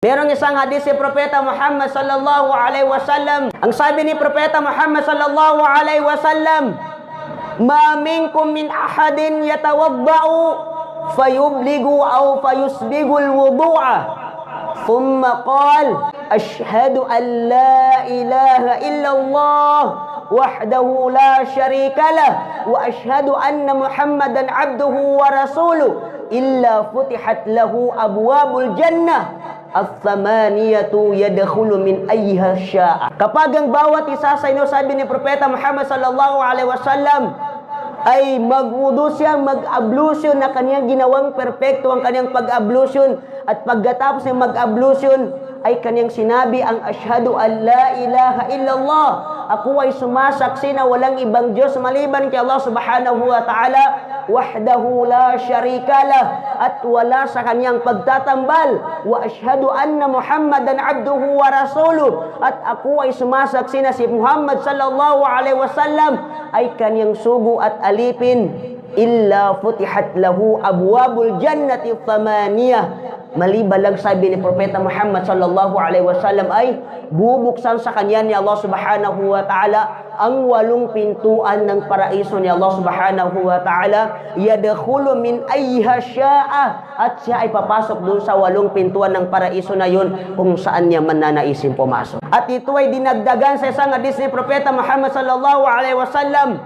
Merong isang hadis si Propeta Muhammad sallallahu alaihi wasallam. Ang sabi ni Propeta Muhammad sallallahu alaihi wasallam, "Ma minkum min ahadin yatawaddau fayubligu aw fayusbigu alwudu'a." Thumma qala, "Ashhadu an la ilaha illallah wahdahu la sharika lah wa ashhadu anna Muhammadan 'abduhu wa rasuluh." Illa futihat lahu abwabul jannah Al-thamaniyatu yadkhulu min ayyiha sya'a. Kapag ang bawat isa sa inyo, sabi ni Propeta Muhammad sallallahu alaihi wasallam, ay magwudu siya, mag-ablution na kanyang ginawang perpekto ang kanyang pag-ablution. At pagkatapos ng mag-ablution ay kanyang sinabi ang ashhadu an la ilaha illallah. Ako ay sumasaksi na walang ibang Diyos maliban kay Allah subhanahu wa ta'ala wahdahu la syarika lah at wala sa kanyang pagtatambal wa ashhadu anna muhammadan abduhu wa rasuluh at ako ay sumasaksi na si Muhammad sallallahu alaihi wasallam ay kanyang sugo at alipin illa futihat lahu abwabul jannati thamaniyah maliban lang sabi ni Propeta Muhammad sallallahu alaihi wasallam ay bubuksan sa kanya ni Allah subhanahu wa ta'ala ang walong pintuan ng paraiso ni Allah subhanahu wa ta'ala. Yadkhulu min ayha sya'a. At siya ay papasok doon sa walong pintuan ng paraiso na yun kung saan niya mananaisin pumasok. At ito ay dinagdagan sa isang hadis ni Propeta Muhammad sallallahu alaihi wasallam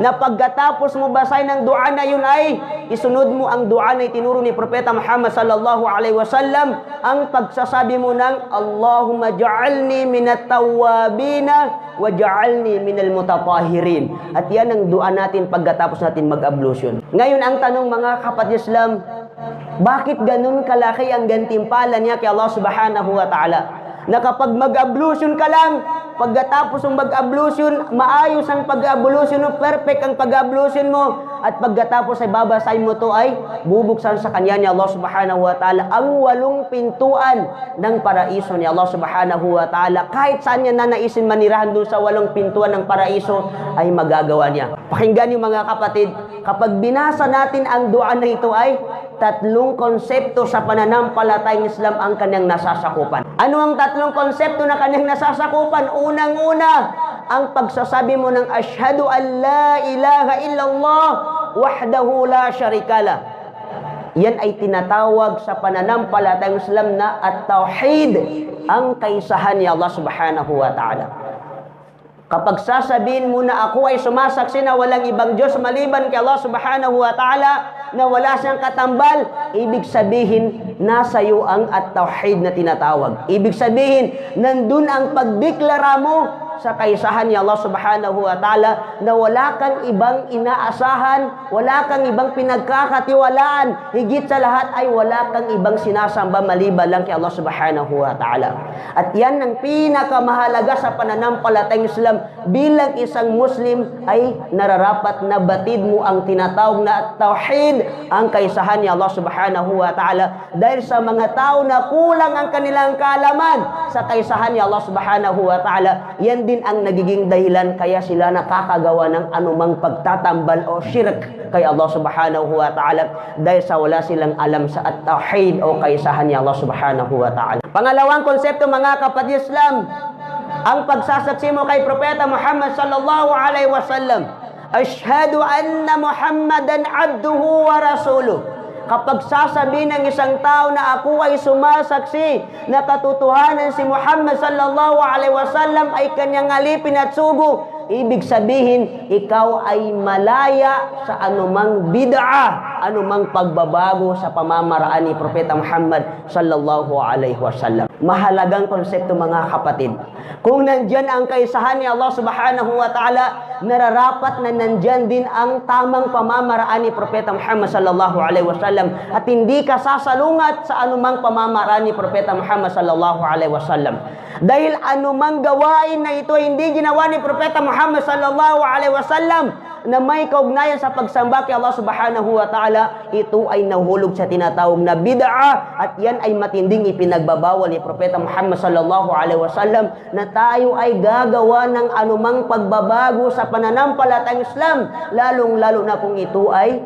na pagkatapos mo basahin ng dua na yun ay isunod mo ang dua na itinuro ni Propeta Muhammad sallallahu alaihi wasallam ang pagsasabi mo ng Allahumma ja'alni minat tawabina wa ja'alni minal mutatahirin at yan ang dua natin pagkatapos natin mag-ablution. Ngayon ang tanong mga kapatid Islam bakit ganun kalaki ang gantimpala niya kay Allah subhanahu wa ta'ala? Na kapag mag-ablution ka lang Pagkatapos ng mag-ablution, maayos ang pag-ablution mo, perfect ang pag-ablution mo. At pagkatapos ay babasahin mo to ay bubuksan sa kanya ni Allah subhanahu wa ta'ala ang walong pintuan ng paraiso ni Allah subhanahu wa ta'ala. Kahit saan niya nanaisin manirahan doon sa walong pintuan ng paraiso ay magagawa niya. Pakinggan niyo mga kapatid, kapag binasa natin ang dua na ito ay tatlong konsepto sa pananampalatayang Islam ang kanyang nasasakupan. Ano ang tatlong konsepto na kanyang nasasakupan? Unang-una, ang pagsasabi mo ng ashhadu an la ilaha illallah wahdahu la syarikalah. Yan ay tinatawag sa pananampalatayang Islam na at-tauhid, ang kaisahan ni Allah subhanahu wa ta'ala. Kapag sasabihin mo na ako ay sumasaksi na walang ibang Diyos maliban kay Allah subhanahu wa ta'ala, na wala siyang katambal, ibig sabihin, nasa iyo ang at-tauhid na tinatawag. Ibig sabihin, nandun ang pagdeklara mo sa kaisahan ni Allah subhanahu wa ta'ala na wala kang ibang inaasahan, wala kang ibang pinagkakatiwalaan, higit sa lahat ay wala kang ibang sinasamba maliban lang kay Allah subhanahu wa ta'ala. At yan ang pinakamahalaga sa pananampalatayang Islam bilang isang Muslim ay nararapat na batid mo ang tinatawag na tauhid, ang kaisahan ni Allah subhanahu wa ta'ala. Dahil sa mga tao na kulang ang kanilang kaalaman sa kaisahan ni Allah subhanahu wa ta'ala, yan din ang nagiging dahilan kaya sila nakakagawa ng anumang pagtatambal o shirk kay Allah subhanahu wa ta'ala dahil sa wala silang alam sa at-tauhid o kaisahan ni Allah subhanahu wa ta'ala. Pangalawang konsepto mga kapatid Islam, ang pagsasaksi mo kay Propeta Muhammad sallallahu alaihi wasallam, Ashhadu anna Muhammadan abduhu wa rasuluh. Kapag sasabihin ng isang tao na ako ay sumasaksi na katotohanan si Muhammad sallallahu alaihi wasallam ay kanyang alipin at sugo, ibig sabihin ikaw ay malaya sa anumang bid'a, anumang pagbabago sa pamamaraan ni Propeta Muhammad sallallahu alaihi wasallam. Mahalagang konsepto mga kapatid. Kung nandyan ang kaisahan ni Allah subhanahu wa ta'ala, nararapat na nandyan din ang tamang pamamaraan ni Propeta Muhammad sallallahu alaihi wasallam at hindi ka sasalungat sa anumang pamamaraan ni Propeta Muhammad sallallahu alaihi wasallam. Dahil anumang gawain na ito hindi ginawa ni Propeta Muhammad sallallahu alaihi wasallam na may kaugnayan sa pagsamba kay Allah subhanahu wa ta'ala, ito ay nahulog sa tinatawag na bid'a at yan ay matinding ipinagbabawal ni Propeta Muhammad sallallahu alaihi wasallam na tayo ay gagawa ng anumang pagbabago sa pananampalatayang Islam, lalong-lalo na kung ito ay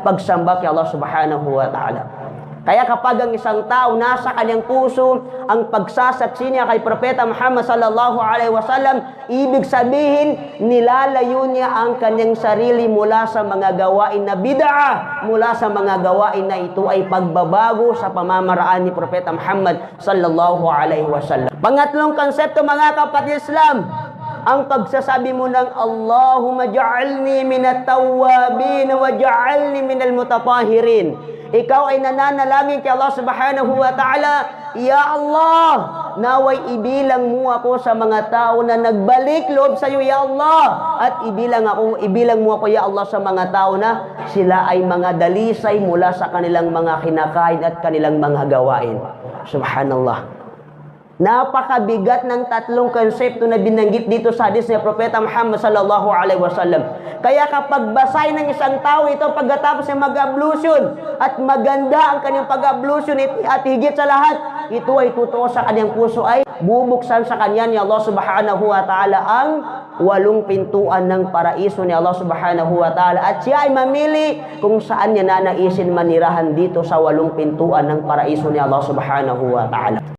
pagsamba kay Allah subhanahu wa ta'ala. Kaya kapag ang isang tao nasa kanyang puso ang pagsasaksi niya kay Propeta Muhammad sallallahu alaihi wasallam, ibig sabihin nilalayo niya ang kanyang sarili mula sa mga gawain na bid'a, mula sa mga gawain na ito ay pagbabago sa pamamaraan ni Propeta Muhammad sallallahu alaihi wasallam. Pangatlong konsepto mga kapatid Islam, ang pagsasabi mo ng Allahumma ja'alni minat tawwabin wa ja'alni minal mutatahirin. Ikaw ay nananalangin kay Allah subhanahu wa ta'ala, Ya Allah, naway ibilang mo ako sa mga tao na nagbalik loob sa iyo, Ya Allah. At ibilang ako, ibilang mo ako, Ya Allah, sa mga tao na sila ay mga dalisay mula sa kanilang mga kinakain at kanilang mga gawain. Subhanallah. Napakabigat ng tatlong konsepto na binanggit dito sa hadis ni Propeta Muhammad sallallahu alaihi wasallam. Kaya kapag basay ng isang tao ito pagkatapos ng mag-ablution at maganda ang kanyang pag-ablution at higit sa lahat, ito ay totoo sa kanyang puso ay bubuksan sa kanya ni Allah subhanahu wa ta'ala ang walong pintuan ng paraiso ni Allah subhanahu wa ta'ala at siya ay mamili kung saan niya nanaisin manirahan dito sa walong pintuan ng paraiso ni Allah subhanahu wa ta'ala.